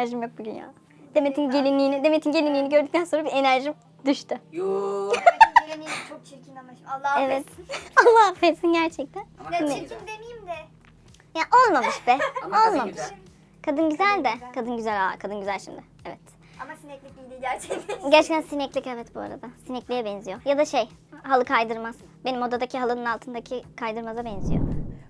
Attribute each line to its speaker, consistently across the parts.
Speaker 1: enerjim yok bugün ya. Demet'in gelinliğini, Demet'in gelinliğini gördükten sonra bir enerjim düştü.
Speaker 2: Yo.
Speaker 3: Geleneği çok çirkin ama şimdi Allah
Speaker 1: Evet.
Speaker 3: affetsin.
Speaker 1: Allah affetsin gerçekten.
Speaker 3: Ya
Speaker 1: Ne?
Speaker 3: çirkin demeyeyim de.
Speaker 1: Ya olmamış be.
Speaker 2: Ama kadın
Speaker 1: olmamış.
Speaker 2: güzel.
Speaker 1: Kadın güzel de.
Speaker 3: güzel.
Speaker 1: Kadın güzel aa kadın güzel şimdi. Evet.
Speaker 3: Ama sineklik iyi değil gerçekten.
Speaker 1: Gerçekten sineklik evet bu arada. Sinekliğe benziyor. Ya da şey halı kaydırmaz. Benim odadaki halının altındaki kaydırmaza benziyor.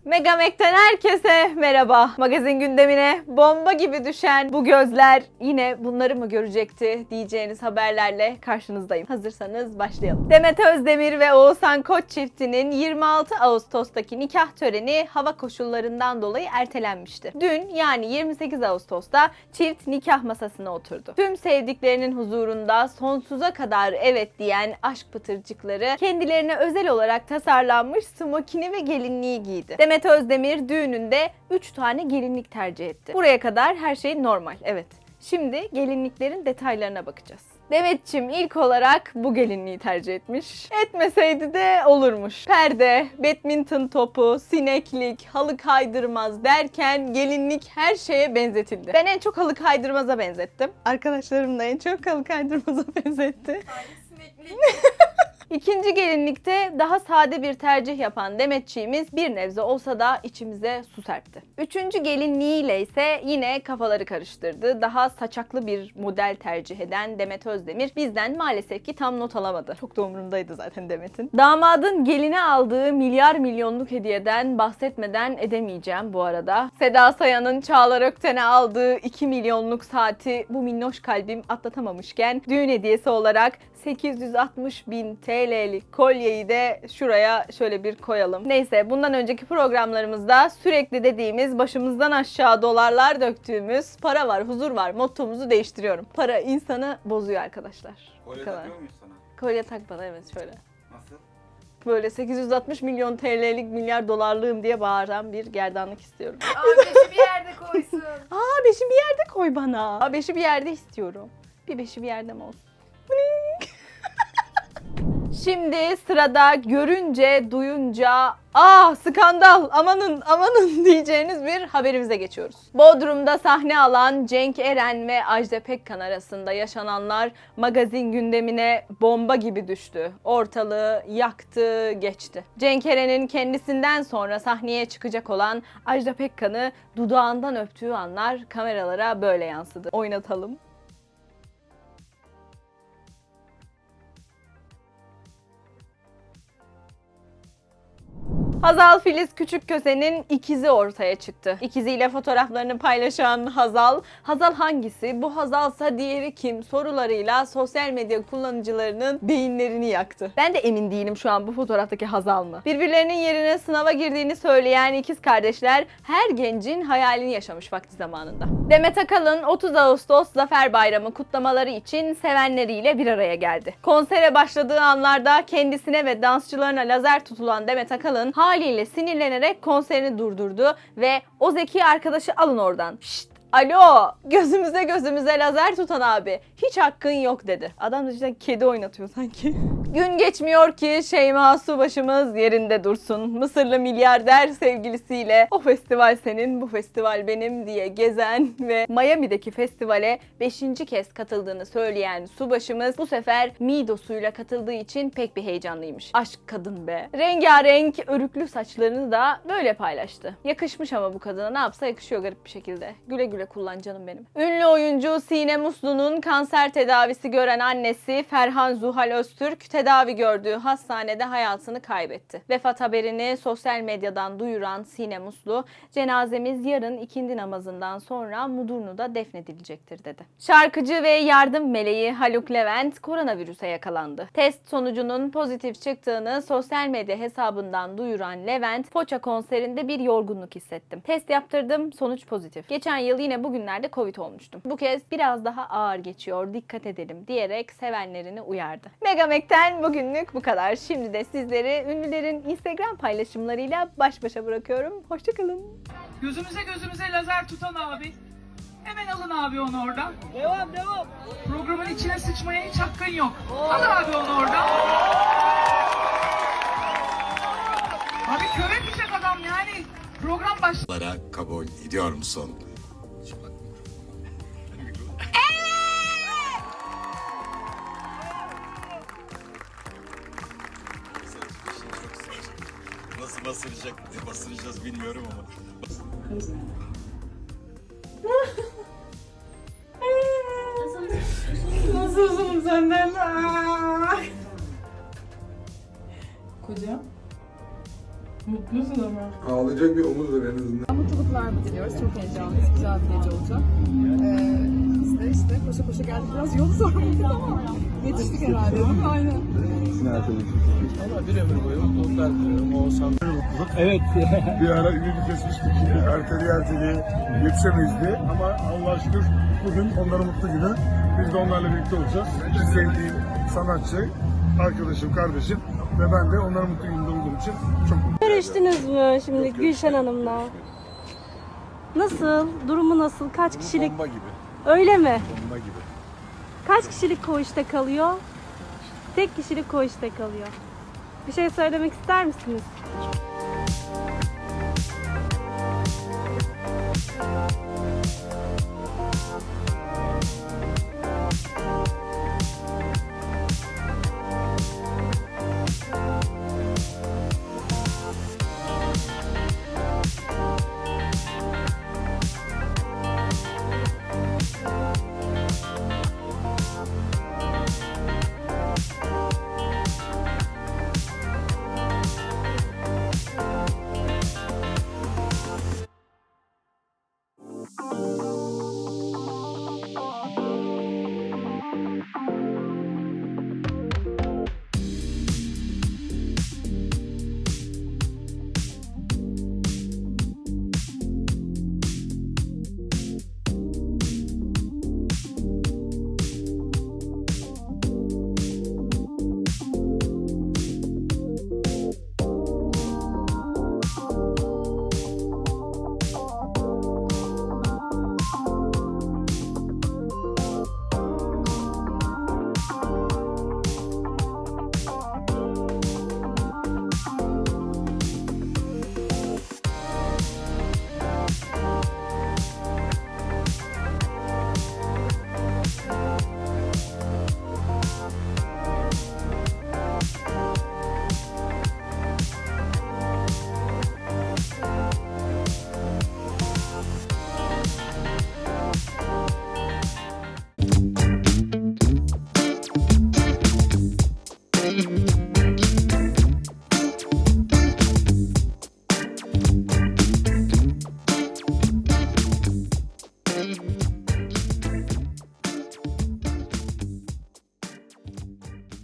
Speaker 4: Megamek'ten herkese merhaba. Magazin gündemine bomba gibi düşen bu gözler yine bunları mı görecekti diyeceğiniz haberlerle karşınızdayım. Hazırsanız başlayalım. Demet Özdemir ve Oğuzhan Koç çiftinin 26 Ağustos'taki nikah töreni hava koşullarından dolayı ertelenmişti. Dün yani 28 Ağustos'ta çift nikah masasına oturdu. Tüm sevdiklerinin huzurunda sonsuza kadar evet diyen aşk pıtırcıkları kendilerine özel olarak tasarlanmış smokini ve gelinliği giydi. Demet Özdemir düğününde 3 tane gelinlik tercih etti. Buraya kadar her şey normal, evet. Şimdi gelinliklerin detaylarına bakacağız. Demetçim ilk olarak bu gelinliği tercih etmiş. Etmeseydi de olurmuş. Perde, badminton topu, sineklik, halı kaydırmaz derken gelinlik her şeye benzetildi. Ben en çok halı kaydırmaza benzettim. Arkadaşlarım da en çok halı kaydırmaza benzetti. İkinci gelinlikte daha sade bir tercih yapan Demetçiğimiz bir nebze olsa da içimize su serpti. Üçüncü gelinliğiyle ise yine kafaları karıştırdı. Daha saçaklı bir model tercih eden Demet Özdemir bizden maalesef ki tam not alamadı. Çok da umurumdaydı zaten Demet'in. Damadın geline aldığı milyar milyonluk hediyeden bahsetmeden edemeyeceğim bu arada. Seda Sayan'ın Çağlar Ökten'e aldığı 2 milyonluk saati bu minnoş kalbim atlatamamışken düğün hediyesi olarak 860 bin TL'lik kolyeyi de şuraya şöyle bir koyalım. Neyse bundan önceki programlarımızda sürekli dediğimiz başımızdan aşağı dolarlar döktüğümüz para var, huzur var mottomuzu değiştiriyorum. Para insanı bozuyor arkadaşlar.
Speaker 5: Kolye takıyor muyuz sana?
Speaker 4: Kolye tak bana evet şöyle.
Speaker 5: Nasıl?
Speaker 4: Böyle 860 milyon TL'lik milyar dolarlığım diye bağıran bir gerdanlık istiyorum.
Speaker 2: Aa beşi bir yerde koysun.
Speaker 4: Aa beşi bir yerde koy bana. Aa beşi bir yerde istiyorum. Bir beşi bir yerde mi olsun? Şimdi sırada görünce, duyunca ah skandal amanın amanın diyeceğiniz bir haberimize geçiyoruz. Bodrum'da sahne alan Cenk Eren ve Ajda Pekkan arasında yaşananlar magazin gündemine bomba gibi düştü. Ortalığı yaktı, geçti. Cenk Eren'in kendisinden sonra sahneye çıkacak olan Ajda Pekkan'ı dudağından öptüğü anlar kameralara böyle yansıdı. Oynatalım. Hazal Filiz Küçükköse'nin ikizi ortaya çıktı. İkiziyle fotoğraflarını paylaşan Hazal, Hazal hangisi, bu Hazalsa diğeri kim sorularıyla sosyal medya kullanıcılarının beyinlerini yaktı. Ben de emin değilim şu an bu fotoğraftaki Hazal mı? Birbirlerinin yerine sınava girdiğini söyleyen ikiz kardeşler her gencin hayalini yaşamış vakti zamanında. Demet Akalın 30 Ağustos Zafer Bayramı kutlamaları için sevenleriyle bir araya geldi. Konsere başladığı anlarda kendisine ve dansçılarına lazer tutulan Demet Akalın haliyle sinirlenerek konserini durdurdu ve o zeki arkadaşı alın oradan. Şşt Alo, gözümüze gözümüze lazer tutan abi. Hiç hakkın yok dedi. Adam da işte kedi oynatıyor sanki. Gün geçmiyor ki Şeyma Subaşımız yerinde dursun. Mısırlı milyarder sevgilisiyle o festival senin, bu festival benim diye gezen ve Miami'deki festivale 5. kez katıldığını söyleyen Subaşımız bu sefer Midos'uyla katıldığı için pek bir heyecanlıymış. Aşk kadın be. Rengarenk örüklü saçlarını da böyle paylaştı. Yakışmış ama bu kadına ne yapsa yakışıyor garip bir şekilde. Güle güle kullan canım benim. Ünlü oyuncu Sine Muslu'nun kanser tedavisi gören annesi Ferhan Zuhal Öztürk tedavi gördüğü hastanede hayatını kaybetti. Vefat haberini sosyal medyadan duyuran Sine Muslu, cenazemiz yarın ikindi namazından sonra Mudurnu'da defnedilecektir dedi. Şarkıcı ve yardım meleği Haluk Levent koronavirüse yakalandı. Test sonucunun pozitif çıktığını sosyal medya hesabından duyuran Levent, Foça konserinde bir yorgunluk hissettim. Test yaptırdım, sonuç pozitif. Geçen yıl yine bugünlerde Covid olmuştum. Bu kez biraz daha ağır geçiyor, dikkat edelim diyerek sevenlerini uyardı. Megamek'ten bugünlük bu kadar. Şimdi de sizleri ünlülerin Instagram paylaşımlarıyla baş başa bırakıyorum. Hoşçakalın.
Speaker 6: Gözümüze gözümüze lazer tutan abi. Hemen alın abi onu oradan. Devam devam. Programın içine sıçmaya hiç hakkın yok. Al abi onu oradan. Abi kör edecek adam yani. Program baş...
Speaker 5: Lara kabul ediyor musun? Basılacak, basılacağız bilmiyorum ama.
Speaker 6: Nasılsın senden? Kocam. Mutlusun ama.
Speaker 7: Ağlayacak bir omuz ver en azından.
Speaker 8: Mutluluklar diliyoruz. Çok heyecanlıyız. Güzel bir gece olacak. Ee, biz de işte koşa koşa geldik. Biraz yolu zorladık ama yetiştik herhalde değil mi? Aynen.
Speaker 7: Evet. bir ara ümidi kesmiştik. Erteli erteli yetişemeyiz diye. Ama Allah'a şükür bugün onların mutlu günü. Biz de onlarla birlikte olacağız. Sevdiğim sanatçı, arkadaşım, kardeşim ve ben de onların mutlu gününde olduğum için çok mutluyum.
Speaker 9: Görüştünüz mü şimdi Gülşen Hanım'la? Nasıl? Durumu nasıl? Kaç kişilik?
Speaker 7: Bomba gibi.
Speaker 9: Öyle mi?
Speaker 7: Bomba gibi.
Speaker 9: Kaç kişilik koğuşta kalıyor? Tek kişilik koğuşta kalıyor. Bir şey söylemek ister misiniz?